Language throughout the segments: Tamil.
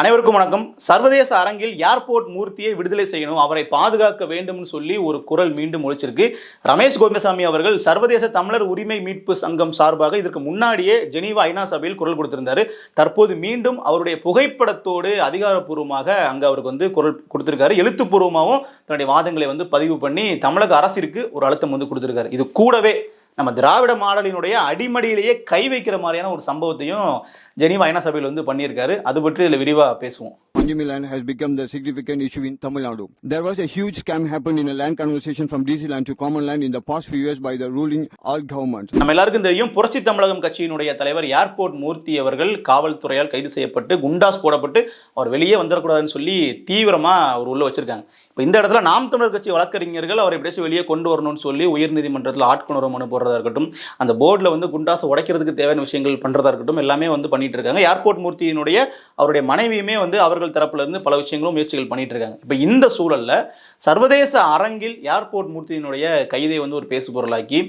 அனைவருக்கும் வணக்கம். சர்வதேச அரங்கில் ஏர்போர்ட் மூர்த்தியை விடுதலை செய்யணும் அவரை பாதுகாக்க வேண்டும்னு சொல்லி ஒரு குரல் மீண்டும் ஒழிச்சிருக்கு ரமேஷ் கோபிசாமி அவர்கள் சர்வதேச தமிழர் உரிமை மீட்பு சங்கம் சார்பாக இதற்கு முன்னாடியே ஜெனீவா ஐநா சபையில் குரல் கொடுத்திருந்தார். தற்போது மீண்டும் அவருடைய புகைப்படத்தோடு அதிகாரப்பூர்வமாக அங்கே அவருக்கு வந்து குரல் கொடுத்திருக்காரு. எழுத்துப்பூர்வமாகவும் தன்னுடைய வாதங்களை வந்து பதிவு பண்ணி தமிழக அரசிற்கு ஒரு அழுத்தம் வந்து கொடுத்திருக்காரு. இது கூடவே நம்ம திராவிட மாடலினுடைய அடிமடியிலேயே கை வைக்கிற மாதிரியான ஒரு சம்பவத்தையும் ஜெனீவா ஐநா சபையில் வந்து பண்ணியிருக்காரு அது பற்றி இதில் விரிவாக பேசுவோம் Panjimi land has become the significant issue in Tamil Nadu. There was a huge scam happened in a land conversation from DC land to common land in the past few years by the ruling all governments. நம்ம எல்லாருக்கும் தெரியும் புரட்சி தமிழகம் கட்சியினுடைய தலைவர் ஏர்போர்ட் மூர்த்தி அவர்கள் காவல்துறையால் கைது செய்யப்பட்டு குண்டாஸ் போடப்பட்டு அவர் வெளியே வந்துடக்கூடாதுன்னு சொல்லி தீவிரமா அவர் உள்ள வச்சிருக்காங்க இப்போ இந்த இடத்துல நாம் தமிழர் கட்சி வழக்கறிஞர்கள் அவரை எப்படியாச்சும் வெளியே கொண்டு வரணும்னு சொல்லி உயர்நீதிமன்றத்தில் ஆட்கொணர்வு மனு போடுறதா இருக்கட்டும் அந்த போர்டில் வந்து குண்டாசை உடைக்கிறதுக்கு தேவையான விஷயங்கள் பண்ணுறதா இருக்கட்டும் எல்லாமே வந்து பண்ணிட்டு இருக்காங்க. ஏர்போர்ட் மூர்த்தியினுடைய அவருடைய மனைவியுமே வந்து அவர்கள் தரப்புல இருந்து பல விஷயங்களும் முயற்சிகள் பண்ணிட்டு இருக்காங்க. இப்போ இந்த சூழல்ல சர்வதேச அரங்கில் ஏர்போர்ட் மூர்த்தியினுடைய கைதை வந்து ஒரு பேசு பொருளாக்கி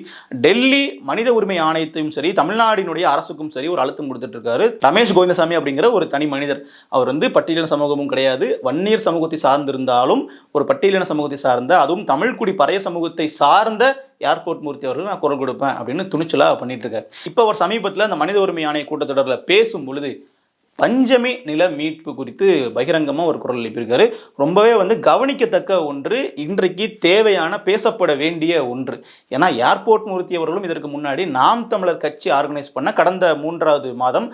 டெல்லி மனித உரிமை ஆணையத்தையும் சரி தமிழ்நாடினுடைய அரசுக்கும் சரி ஒரு அழுத்தம் கொடுத்துட்டு இருக்காரு. ரமேஷ் கோவிந்தசாமி அப்படிங்கிற ஒரு தனி மனிதர். அவர் வந்து பட்டியலின சமூகமும் கிடையாது. வன்னியர் சமூகத்தை சார்ந்திருந்தாலும் ஒரு பட்டியலின சமூகத்தை சார்ந்த அதுவும் தமிழ்குடி பறைய சமூகத்தை சார்ந்த ஏர்போர்ட் மூர்த்தி அவர்கள் நான் குரல் கொடுப்பேன் அப்படின்னு துணிச்சலாக பண்ணிட்டு இருக்காரு. இப்போ அவர் சமீபத்தில் அந்த மனித உரிமை ஆணைய கூட்டத்தொடரில் பேசும் பொழுது பஞ்சமி நில மீட்பு குறித்து பகிரங்கமாக ஒரு குரல் எழுப்பியிருக்காரு. ரொம்பவே வந்து கவனிக்கத்தக்க ஒன்று இன்றைக்கு தேவையான பேசப்பட வேண்டிய ஒன்று. ஏன்னா ஏர்போர்ட் மூர்த்தி அவர்களும் இதற்கு முன்னாடி நாம் தமிழர் கட்சி ஆர்கனைஸ் பண்ண கடந்த மூன்றாவது மாதம்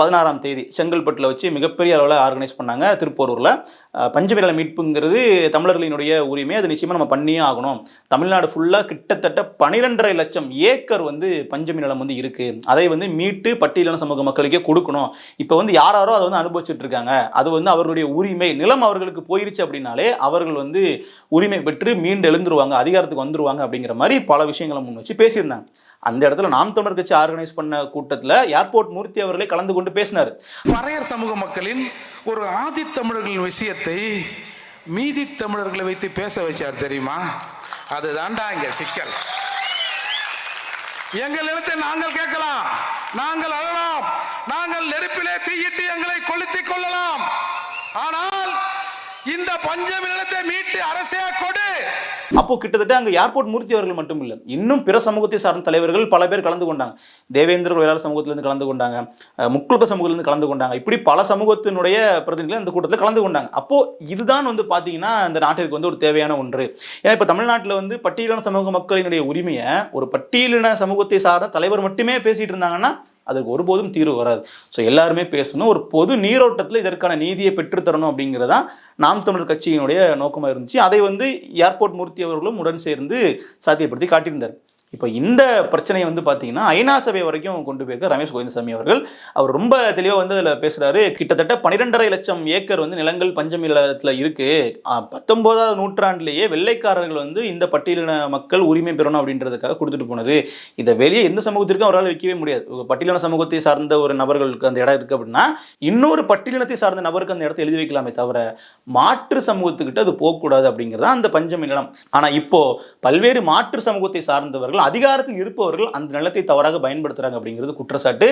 பதினாறாம் தேதி செங்கல்பட்டில் வச்சு மிகப்பெரிய அளவில் ஆர்கனைஸ் பண்ணாங்க திருப்போரூரில். பஞ்சமி மீட்புங்கிறது தமிழர்களினுடைய உரிமை. அது நிச்சயமாக நம்ம பண்ணியே ஆகணும். தமிழ்நாடு ஃபுல்லாக கிட்டத்தட்ட பன்னிரெண்டரை லட்சம் ஏக்கர் வந்து பஞ்சமி நிலம் வந்து இருக்குது அதை வந்து மீட்டு பட்டியலான சமூக மக்களுக்கே கொடுக்கணும். இப்போ வந்து யாராரோ அதை வந்து அனுபவிச்சுட்டு இருக்காங்க. அது வந்து அவர்களுடைய உரிமை. நிலம் அவர்களுக்கு போயிடுச்சு அப்படின்னாலே அவர்கள் வந்து உரிமை பெற்று மீண்டு எழுந்துருவாங்க அதிகாரத்துக்கு வந்துருவாங்க அப்படிங்கிற மாதிரி பல விஷயங்களை முன் வச்சு பேசியிருந்தாங்க. அந்த இடத்துல நாம் தமிழர் கட்சி ஆர்கனைஸ் பண்ண கூட்டத்தில் ஏர்போர்ட் மூர்த்தி அவர்களே கலந்து கொண்டு பேசினார். பறையர் சமூக மக்களின் ஒரு ஆதி தமிழர்களின் விஷயத்தை மீதி தமிழர்களை வைத்து பேச வச்சார் தெரியுமா? அதுதான்டா இங்க சிக்கல். எங்கள் எழுத்தை நாங்கள் கேட்கலாம். நாங்கள் அழலாம். நாங்கள் நெருப்பிலே தீயிட்டு எங்களை கொளுத்திக் கொள்ளலாம். ஆனால் இந்த பஞ்சம் நிலத்தை மீட்டு அரசே கொடு. அப்போ கிட்டத்தட்ட அங்கே ஏர்போர்ட் மூர்த்தி அவர்கள் மட்டும் இல்லை இன்னும் பிற சமூகத்தை சார்ந்த தலைவர்கள் பல பேர் கலந்து கொண்டாங்க. தேவேந்திர வேளாளர் சமூகத்திலிருந்து கலந்து கொண்டாங்க அஹ் முக்குளத்த சமூகத்திலிருந்து கலந்து கொண்டாங்க. இப்படி பல சமூகத்தினுடைய பிரதிநிதிகள் அந்த கூட்டத்தில் கலந்து கொண்டாங்க. அப்போ இதுதான் வந்து பார்த்தீங்கன்னா இந்த நாட்டிற்கு வந்து ஒரு தேவையான ஒன்று. ஏன்னா இப்போ தமிழ்நாட்டில் வந்து பட்டியலின சமூக மக்களினுடைய உரிமையை ஒரு பட்டியலின சமூகத்தை சார்ந்த தலைவர் மட்டுமே பேசிட்டு இருந்தாங்கன்னா அதுக்கு ஒருபோதும் தீர்வு வராது. ஸோ எல்லாருமே பேசணும். ஒரு பொது நீரோட்டத்தில் இதற்கான நீதியை பெற்றுத்தரணும் அப்படிங்கிறதான் நாம் தமிழர் கட்சியினுடைய நோக்கமாக இருந்துச்சு. அதை வந்து ஏர்போர்ட் மூர்த்தி அவர்களும் உடன் சேர்ந்து சாத்தியப்படுத்தி காட்டியிருந்தார். இப்போ இந்த பிரச்சனையை வந்து பார்த்தீங்கன்னா ஐநா சபை வரைக்கும் கொண்டு போயிருக்க ரமேஷ் கோவிந்தசாமி அவர்கள். அவர் ரொம்ப தெளிவாக வந்து அதில் பேசுகிறாரு கிட்டத்தட்ட பன்னிரெண்டரை லட்சம் ஏக்கர் வந்து நிலங்கள் பஞ்சமி நிலத்தில் இருக்குது பத்தொம்போதாவது நூற்றாண்டிலேயே வெள்ளைக்காரர்கள் வந்து இந்த பட்டியலின மக்கள் உரிமை பெறணும் அப்படின்றதுக்காக கொடுத்துட்டு போனது. இதை வெளியே எந்த சமூகத்திற்கும் அவரால் விற்கவே முடியாது. பட்டியலின சமூகத்தை சார்ந்த ஒரு நபர்களுக்கு அந்த இடம் இருக்குது அப்படின்னா இன்னொரு பட்டியலினத்தை சார்ந்த நபருக்கு அந்த இடத்த எழுதி வைக்கலாமே தவிர மாற்று சமூகத்துக்கிட்ட அது போகக்கூடாது அப்படிங்கிறது தான் அந்த பஞ்சமி நிலம். ஆனால் இப்போது பல்வேறு மாற்று சமூகத்தை சார்ந்தவர்கள் அதிகாரத்தில் இருப்பவர்கள் அந்த நிலத்தை தவறாக பயன்படுத்துறாங்க அப்படிங்கிறது குற்றச்சாட்டு.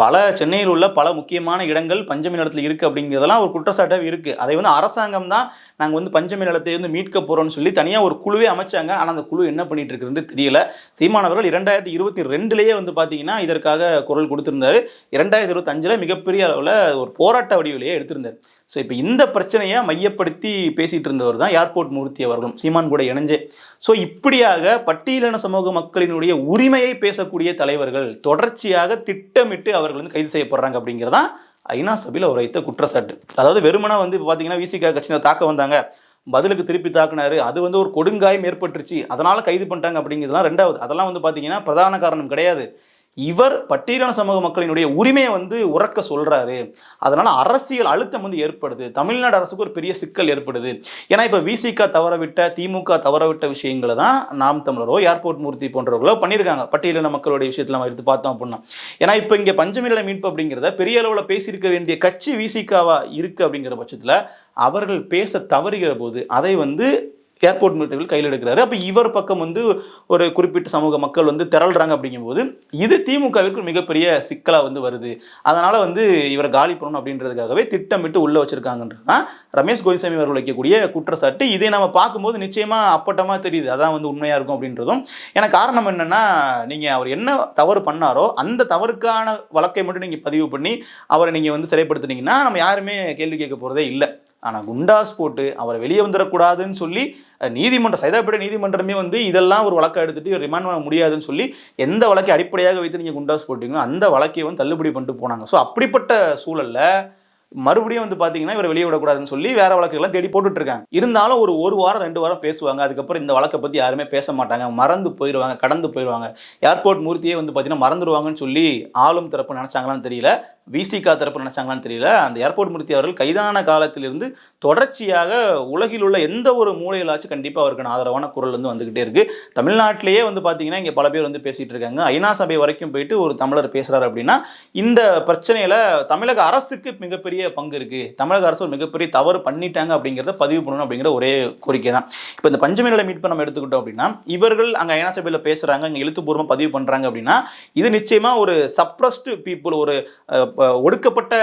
பல சென்னையில் உள்ள பல முக்கியமான இடங்கள் பஞ்சமி நிலத்தில் இருக்கு அப்படிங்கிறதெல்லாம் ஒரு குற்றச்சாட்டாக இருக்கு. அதை வந்து அரசாங்கம் தான் நாங்கள் வந்து பஞ்சமி நிலத்தை வந்து மீட்க போறோம்னு சொல்லி தனியாக ஒரு குழுவே அமைச்சாங்க. ஆனால் அந்த குழு என்ன பண்ணிட்டு இருக்குன்னு தெரியல. சீமானவர்கள் இரண்டாயிரத்தி இருபத்தி ரெண்டுலேயே வந்து பார்த்தீங்கன்னா இதற்காக குரல் கொடுத்திருந்தாரு. இரண்டாயிரத்தி இருபத்தஞ்சில் மிகப்பெரிய அளவில் ஒரு போராட்ட வடிவிலேயே எடுத்திருந்தார். ஸோ இப்போ இந்த பிரச்சனையை மையப்படுத்தி பேசிகிட்டு இருந்தவர் தான் ஏர்போர்ட் மூர்த்தி அவர்களும் சீமான் கூட இணைஞ்சே. ஸோ இப்படியாக பட்டியலின சமூக மக்களினுடைய உரிமையை பேசக்கூடிய தலைவர்கள் தொடர்ச்சியாக திட்டமிட்டு அவர்கள் வந்து கைது செய்யப்படுறாங்க அப்படிங்கிறதான் ஐநா சபையில் அவர் வைத்த குற்றச்சாட்டு. அதாவது வெறுமனா வந்து இப்போ பார்த்தீங்கன்னா விசிகா கட்சியினர் தாக்க வந்தாங்க பதிலுக்கு திருப்பி தாக்குனாரு அது வந்து ஒரு கொடுங்காயம் ஏற்பட்டுருச்சு அதனால் கைது பண்ணிட்டாங்க அப்படிங்கிறதுலாம் ரெண்டாவது. அதெல்லாம் வந்து பார்த்தீங்கன்னா பிரதான காரணம் கிடையாது. இவர் பட்டியலின சமூக மக்களினுடைய உரிமையை வந்து உறக்க சொல்றாரு. அதனால அரசியல் அழுத்தம் வந்து ஏற்படுது. தமிழ்நாடு அரசுக்கு ஒரு பெரிய சிக்கல் ஏற்படுது. ஏன்னா இப்போ விசிக தவறவிட்ட திமுக தவறவிட்ட விஷயங்களை தான் நாம் தமிழரோ ஏர்போர்ட் மூர்த்தி போன்றவர்களோ பண்ணியிருக்காங்க. பட்டியலின மக்களுடைய விஷயத்தில் நம்ம எடுத்து பார்த்தோம் அப்படின்னா. ஏன்னா இப்போ இங்கே பஞ்சமில மீட்பு அப்படிங்கிறத பெரிய அளவில் பேசியிருக்க வேண்டிய கட்சி விசிகாவா இருக்கு அப்படிங்கிற பட்சத்தில் அவர்கள் பேச தவறுகிற போது அதை வந்து ஏர்போர்ட் மீட்டர்கள் கையில் எடுக்கிறாரு. அப்போ இவர் பக்கம் வந்து ஒரு குறிப்பிட்ட சமூக மக்கள் வந்து திரள்றாங்க அப்படிங்கும்போது இது திமுகவிற்கு மிகப்பெரிய சிக்கலாக வந்து வருது. அதனால் வந்து இவரை காலி பண்ணணும் அப்படின்றதுக்காகவே திட்டமிட்டு உள்ளே வச்சுருக்காங்கன்றது தான் ரமேஷ் கோவிந்தசாமி அவர்கள் வைக்கக்கூடிய குற்றச்சாட்டு. இதை நம்ம பார்க்கும்போது நிச்சயமாக அப்பட்டமாக தெரியுது. அதான் வந்து உண்மையாக இருக்கும் அப்படின்றதும். ஏன்னா காரணம் என்னென்னா நீங்கள் அவர் என்ன தவறு பண்ணாரோ அந்த தவறுக்கான வழக்கை மட்டும் நீங்கள் பதிவு பண்ணி அவரை நீங்கள் வந்து சிறைப்படுத்துனீங்கன்னா நம்ம யாருமே கேள்வி கேட்க போகிறதே இல்லை. ஆனால் குண்டாஸ் போட்டு அவரை வெளியே வந்துடக்கூடாதுன்னு சொல்லி நீதிமன்றம் சைதாப்பேட்டை நீதிமன்றமே வந்து இதெல்லாம் ஒரு வழக்கை எடுத்துட்டு ரிமாண்ட் பண்ண முடியாதுன்னு சொல்லி எந்த வழக்கை அடிப்படையாக வைத்து நீங்கள் குண்டாஸ் போட்டீங்களோ அந்த வழக்கை வந்து தள்ளுபடி பண்ணிட்டு போனாங்க. ஸோ அப்படிப்பட்ட சூழல்ல மறுபடியும் வந்து பார்த்தீங்கன்னா இவரை வெளியே விடக்கூடாதுன்னு சொல்லி வேற வழக்குகள்லாம் தேடி போட்டுட்டு இருக்காங்க இருந்தாலும் ஒரு ஒரு வாரம் ரெண்டு வாரம் பேசுவாங்க. அதுக்கப்புறம் இந்த வழக்கை பற்றி யாருமே பேச மாட்டாங்க. மறந்து போயிடுவாங்க கடந்து போயிடுவாங்க ஏர்போர்ட் மூர்த்தியே வந்து பார்த்தீங்கன்னா மறந்துடுவாங்கன்னு சொல்லி ஆளும் தரப்பு நினச்சாங்களான்னு தெரியல. விசிகா தரப்பு நினச்சாங்களான்னு தெரியல. அந்த ஏர்போர்ட் மூர்த்தி அவர்கள் கைதான காலத்திலிருந்து தொடர்ச்சியாக உலகில் உள்ள எந்த ஒரு மூலையிலாச்சும் கண்டிப்பாக அவருக்கான ஆதரவான குரல் வந்து வந்துகிட்டே இருக்கு. தமிழ்நாட்டிலேயே வந்து பார்த்தீங்கன்னா இங்கே பல பேர் வந்து பேசிகிட்டு இருக்காங்க. ஐநா சபை வரைக்கும் போயிட்டு ஒரு தமிழர் பேசுகிறார் அப்படின்னா இந்த பிரச்சனையில் தமிழக அரசுக்கு மிகப்பெரிய பங்கு இருக்குது தமிழக அரசு ஒரு மிகப்பெரிய தவறு பண்ணிட்டாங்க அப்படிங்கிறத பதிவு பண்ணணும் அப்படிங்கிற ஒரே கோரிக்கை தான். இப்போ இந்த பஞ்சமி மீட்பை நம்ம எடுத்துக்கிட்டோம் அப்படின்னா இவர்கள் அங்கே ஐநா சபையில் பேசுகிறாங்க இங்கே எழுத்துப்பூர்வமாக பதிவு பண்ணுறாங்க அப்படின்னா இது நிச்சயமாக ஒரு சப்ரஸ்டு பீப்புள் ஒரு ஒடுக்கப்பட்ட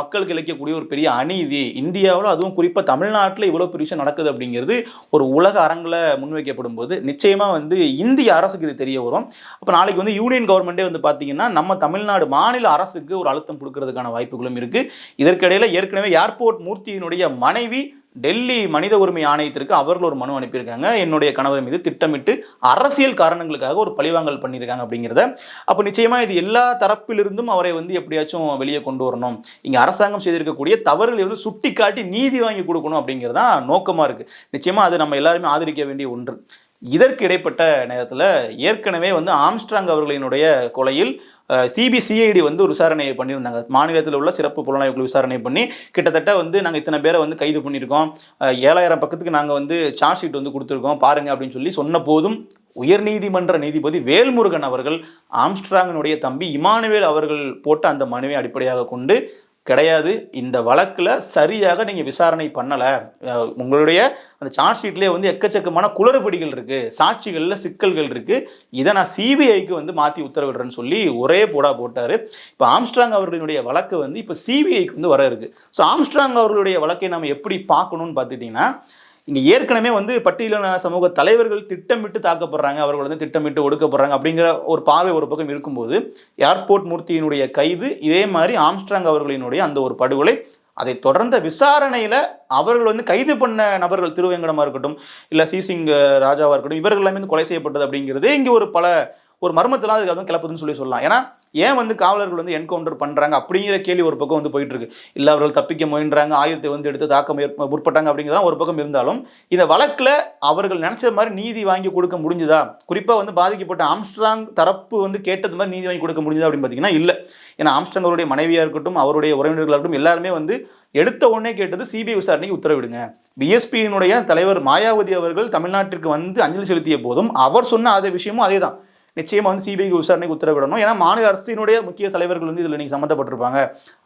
மக்களுக்கு இழைக்கக்கூடிய ஒரு பெரிய அநீதி. இந்தியாவில் அதுவும் குறிப்பாக தமிழ்நாட்டில் இவ்வளோ பெரிய விஷயம் நடக்குது அப்படிங்கிறது ஒரு உலக அரங்கில் முன்வைக்கப்படும் போது நிச்சயமாக வந்து இந்திய அரசுக்கு இது தெரிய வரும். அப்போ நாளைக்கு வந்து யூனியன் கவர்மெண்ட்டே வந்து பார்த்தீங்கன்னா நம்ம தமிழ்நாடு மாநில அரசுக்கு ஒரு அழுத்தம் கொடுக்கறதுக்கான வாய்ப்புகளும் இருக்குது இதற்கிடையில் ஏற்கனவே ஏர்போர்ட் மூர்த்தியினுடைய மனைவி டெல்லி மனித உரிமை ஆணையத்திற்கு அவர்கள் ஒரு மனு அனுப்பியிருக்காங்க. என்னுடைய கணவர் மீது திட்டமிட்டு அரசியல் காரணங்களுக்காக ஒரு பழிவாங்கல் பண்ணியிருக்காங்க அப்படிங்கிறத. அப்போ நிச்சயமாக இது எல்லா தரப்பிலிருந்தும் அவரை வந்து எப்படியாச்சும் வெளியே கொண்டு வரணும். இங்கே அரசாங்கம் செய்திருக்கக்கூடிய தவறுகளை வந்து சுட்டி காட்டி நீதி வாங்கி கொடுக்கணும் அப்படிங்கிறது தான் நோக்கமாக இருக்குது நிச்சயமாக அது நம்ம எல்லாருமே ஆதரிக்க வேண்டிய ஒன்று. இதற்கு இடைப்பட்ட நேரத்தில் ஏற்கனவே வந்து ஆம்ஸ்ட்ராங் அவர்களினுடைய கொலையில் சிபிசிஐடி வந்து ஒரு விசாரணை பண்ணியிருந்தாங்க. மாநிலத்தில் உள்ள சிறப்பு புலனாய்வு குழு விசாரணை பண்ணி கிட்டத்தட்ட வந்து நாங்கள் இத்தனை பேரை வந்து கைது பண்ணியிருக்கோம். ஏழாயிரம் பக்கத்துக்கு நாங்கள் வந்து சார்ஜ் ஷீட் வந்து கொடுத்துருக்கோம். பாருங்க அப்படின்னு சொல்லி சொன்ன போதும் உயர்நீதிமன்ற நீதிபதி வேல்முருகன் அவர்கள் ஆம்ஸ்ட்ராங்கினுடைய தம்பி இமானுவேல் அவர்கள் போட்ட அந்த மனுவை அடிப்படையாக கொண்டு கிடையாது. இந்த வழக்கில் சரியாக நீங்கள் விசாரணை பண்ணலை. உங்களுடைய அந்த சார்ஜ் ஷீட்லேயே வந்து எக்கச்சக்கமான குளறுபடிகள் இருக்குது சாட்சிகளில் சிக்கல்கள் இருக்குது இதை நான் சிபிஐக்கு வந்து மாற்றி உத்தரவிடுறேன்னு சொல்லி ஒரே போடா போட்டார். இப்போ ஆம்ஸ்ட்ராங் அவர்களுடைய வழக்கு வந்து இப்போ சிபிஐக்கு வந்து வர இருக்குது ஸோ ஆம்ஸ்ட்ராங் அவர்களுடைய வழக்கை நம்ம எப்படி பார்க்கணும்னு பார்த்துட்டிங்கன்னா இங்கே ஏற்கனவே வந்து பட்டியலின சமூக தலைவர்கள் திட்டமிட்டு தாக்கப்படுறாங்க அவர்கள் வந்து திட்டமிட்டு ஒடுக்கப்படுறாங்க அப்படிங்கிற ஒரு பார்வை ஒரு பக்கம் இருக்கும்போது ஏர்போர்ட் மூர்த்தியினுடைய கைது இதே மாதிரி ஆம்ஸ்ட்ராங் அவர்களினுடைய அந்த ஒரு படுகொலை அதை தொடர்ந்த விசாரணையில் அவர்கள் வந்து கைது பண்ண நபர்கள் திருவேங்கடமாக இருக்கட்டும் இல்லை சிசிங் ராஜாவாக இருக்கட்டும் இவர்கள் எல்லாமே வந்து கொலை செய்யப்பட்டது அப்படிங்கிறது இங்கே ஒரு பல ஒரு மர்மத்தெல்லாம் அதுக்கு அதுவும் கிளப்புதுன்னு சொல்லி சொல்லலாம். ஏன்னா ஏன் வந்து காவலர்கள் வந்து என்கவுண்டர் பண்ணுறாங்க அப்படிங்கிற கேள்வி ஒரு பக்கம் வந்து போயிட்டு இருக்கு. இல்லை அவர்கள் தப்பிக்க முயன்றாங்க ஆயுதத்தை வந்து எடுத்து தாக்க முற்பட்டாங்க அப்படிங்கிறதா ஒரு பக்கம் இருந்தாலும் இந்த வழக்கில் அவர்கள் நினைச்ச மாதிரி நீதி வாங்கி கொடுக்க முடிஞ்சுதா? குறிப்பாக வந்து பாதிக்கப்பட்ட ஆம்ஸ்ட்ராங் தரப்பு வந்து கேட்டது மாதிரி நீதி வாங்கி கொடுக்க முடிஞ்சுதா அப்படின்னு பார்த்தீங்கன்னா இல்லை. ஏன்னா ஆம்ஸ்ட்ராங் அவருடைய மனைவியாக இருக்கட்டும் அவருடைய உறவினர்களாக இருக்கட்டும் எல்லாருமே வந்து எடுத்த உடனே கேட்டது சிபிஐ விசாரணைக்கு உத்தரவிடுங்க. பிஎஸ்பியினுடைய தலைவர் மாயாவதி அவர்கள் தமிழ்நாட்டிற்கு வந்து அஞ்சலி செலுத்திய போதும் அவர் சொன்ன அதே விஷயமும் அதே தான் நிச்சயமாக வந்து சிபிஐக்கு விசாரணைக்கு உத்தரவிடணும். ஏன்னா மாநில அரசினுடைய முக்கிய தலைவர்கள் வந்து இதில் நீங்கள் சம்மந்தப்பட்டிருப்பாங்க.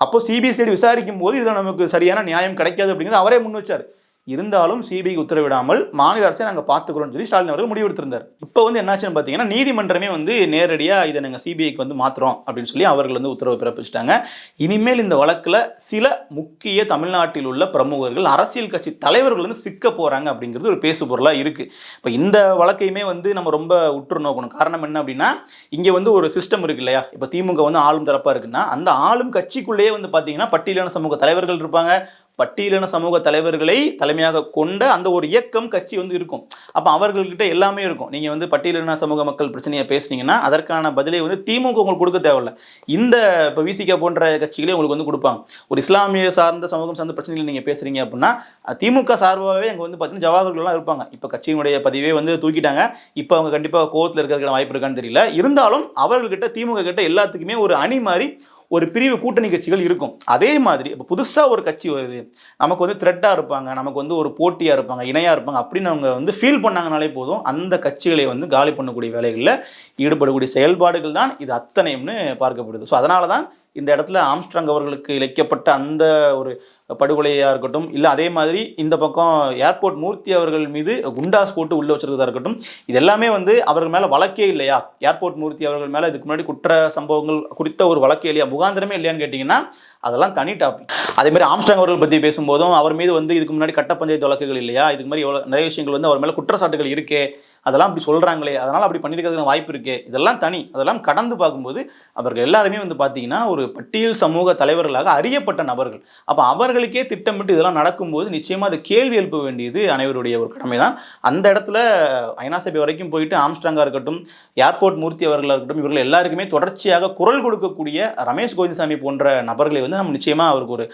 அப்போ சிபிசிஐடி விசாரிக்கும் போது இதில் நமக்கு சரியான நியாயம் கிடைக்காது அப்படிங்கிறது அவரே முன் வச்சார். இருந்தாலும் சிபிஐக்கு உத்தரவிடாமல் மாநில அரசை நாங்கள் பார்த்துக்கிறோம்னு சொல்லி ஸ்டாலின் அவர்கள் முடிவெடுத்திருந்தார். இப்போ வந்து என்னாச்சுன்னு பார்த்தீங்கன்னா நீதிமன்றமே வந்து நேரடியாக இதை நாங்கள் சிபிஐக்கு வந்து மாற்றுறோம் அப்படின்னு சொல்லி அவர்கள் வந்து உத்தரவு பிறப்பிச்சிட்டாங்க. இனிமேல் இந்த வழக்கில் சில முக்கிய தமிழ்நாட்டில் உள்ள பிரமுகர்கள் அரசியல் கட்சி தலைவர்கள் வந்து சிக்க போகிறாங்க அப்படிங்கிறது ஒரு பேசு பொருளாக இருக்குது இப்போ இந்த வழக்கையுமே வந்து நம்ம ரொம்ப உற்று நோக்கணும். காரணம் என்ன அப்படின்னா இங்கே வந்து ஒரு சிஸ்டம் இருக்கு இல்லையா? இப்போ திமுக வந்து ஆளும் தரப்பாக இருக்குன்னா அந்த ஆளும் கட்சிக்குள்ளேயே வந்து பார்த்தீங்கன்னா பட்டியலான சமூக தலைவர்கள் இருப்பாங்க. பட்டியலின சமூக தலைவர்களை தலைமையாக கொண்ட அந்த ஒரு இயக்கம் கட்சி வந்து இருக்கும். அப்போ அவர்கள்கிட்ட எல்லாமே இருக்கும். நீங்கள் வந்து பட்டியலின சமூக மக்கள் பிரச்சனையை பேசுனீங்கன்னா அதற்கான பதிலை வந்து திமுக உங்களுக்கு கொடுக்க தேவையில்ல. இந்த இப்போ விசிக போன்ற கட்சிகளே உங்களுக்கு வந்து கொடுப்பாங்க. ஒரு இஸ்லாமிய சார்ந்த சமூகம் சார்ந்த பிரச்சனைகள் நீங்கள் பேசுறீங்க அப்படின்னா திமுக சார்பாகவே அங்கே வந்து பார்த்தீங்கன்னா ஜவாஹர்கள்லாம் இருப்பாங்க. இப்போ கட்சியினுடைய பதிவே வந்து தூக்கிட்டாங்க. இப்போ அவங்க கண்டிப்பாக கோவத்தில் இருக்கிறதுக்கான வாய்ப்பு இருக்கான்னு தெரியல. இருந்தாலும் அவர்கள்கிட்ட திமுக கிட்ட எல்லாத்துக்குமே ஒரு அணி மாதிரி ஒரு பிரிவு கூட்டணி கட்சிகள் இருக்கும். அதே மாதிரி இப்போ புதுசாக ஒரு கட்சி வருது. நமக்கு வந்து த்ரெட்டாக இருப்பாங்க. நமக்கு வந்து ஒரு போட்டியாக இருப்பாங்க. இணையாக இருப்பாங்க. அப்படின்னு அவங்க வந்து ஃபீல் பண்ணாங்கனாலே போதும். அந்த கட்சிகளை வந்து காலி பண்ணக்கூடிய வேலைகளில் ஈடுபடக்கூடிய செயல்பாடுகள் தான் இது அத்தனையும்னு பார்க்கப்படுது. ஸோ அதனால தான் இந்த இடத்துல ஆம்ஸ்ட்ராங் அவர்களுக்கு இழைக்கப்பட்ட அந்த ஒரு படுகொலையாக இருக்கட்டும் இல்லை அதே மாதிரி இந்த பக்கம் ஏர்போர்ட் மூர்த்தி அவர்கள் மீது குண்டாஸ் போட்டு உள்ளே வச்சிருக்கிறதா இருக்கட்டும் இது எல்லாமே வந்து அவர்கள் மேலே வழக்கே இல்லையா? ஏர்போர்ட் மூர்த்தி அவர்கள் மேலே இதுக்கு முன்னாடி குற்ற சம்பவங்கள் குறித்த ஒரு வழக்கே இல்லையா? முகாந்திரமே இல்லையான்னு கேட்டிங்கன்னா அதெல்லாம் தனி டாபிக் அதே மாதிரி அவர்கள் பற்றி பேசும்போதும் அவர் மீது வந்து இதுக்கு முன்னாடி கட்ட பஞ்சாயத்து வழக்குகள் இல்லையா? இதுக்கு மாதிரி எவ்வளோ நிறைய விஷயங்கள் வந்து அவர் மேலே குற்றச்சாட்டுகள் இருக்கே அதெல்லாம் அப்படி சொல்கிறாங்களே அதனால் அப்படி பண்ணியிருக்கிறதுக்கு வாய்ப்பு இருக்கே இதெல்லாம் தனி. அதெல்லாம் கடந்து பார்க்கும்போது அவர்கள் எல்லாருமே வந்து பார்த்தீங்கன்னா ஒரு பட்டியல் சமூக தலைவர்களாக அறியப்பட்ட நபர்கள். அப்போ அவர்கள் அவர்களுக்கே திட்டமிட்டு இதெல்லாம் நடக்கும்போது நிச்சயமாக அது கேள்வி எழுப்ப வேண்டியது அனைவருடைய ஒரு கடமை தான் அந்த இடத்துல ஐநா சபை வரைக்கும் போயிட்டு ஆம்ஸ்டாங்காக இருக்கட்டும் ஏர்போர்ட் மூர்த்தி அவர்களாக இருக்கட்டும் இவர்கள் எல்லாருக்குமே தொடர்ச்சியாக குரல் கொடுக்கக்கூடிய ரமேஷ் கோவிந்தசாமி போன்ற நபர்களை வந்து நம்ம நிச்சயமாக அவருக்கு ஒரு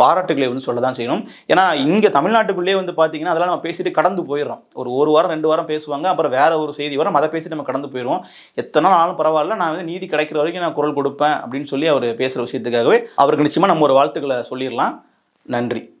பாராட்டுகளை வந்து சொல்ல தான் செய்யணும். ஏன்னா இங்கே தமிழ்நாட்டுக்குள்ளேயே வந்து பார்த்தீங்கன்னா அதெல்லாம் நம்ம பேசிட்டு கடந்து போயிடுறோம். ஒரு ஒரு வாரம் ரெண்டு வாரம் பேசுவாங்க அப்புறம் வேற ஒரு செய்தி வரும் அதை பேசிட்டு நம்ம கடந்து போயிடுவோம். எத்தனை நாள் ஆனாலும் பரவாயில்ல நான் வந்து நீதி கிடைக்கிற வரைக்கும் நான் குரல் கொடுப்பேன் அப்படின்னு சொல்லி அவர் பேசுகிற விஷயத்துக்காகவே அவருக்கு நிச்சயமாக நம்ம ஒரு வாழ்த்துக்களை சொல்லிடலாம். நன்றி.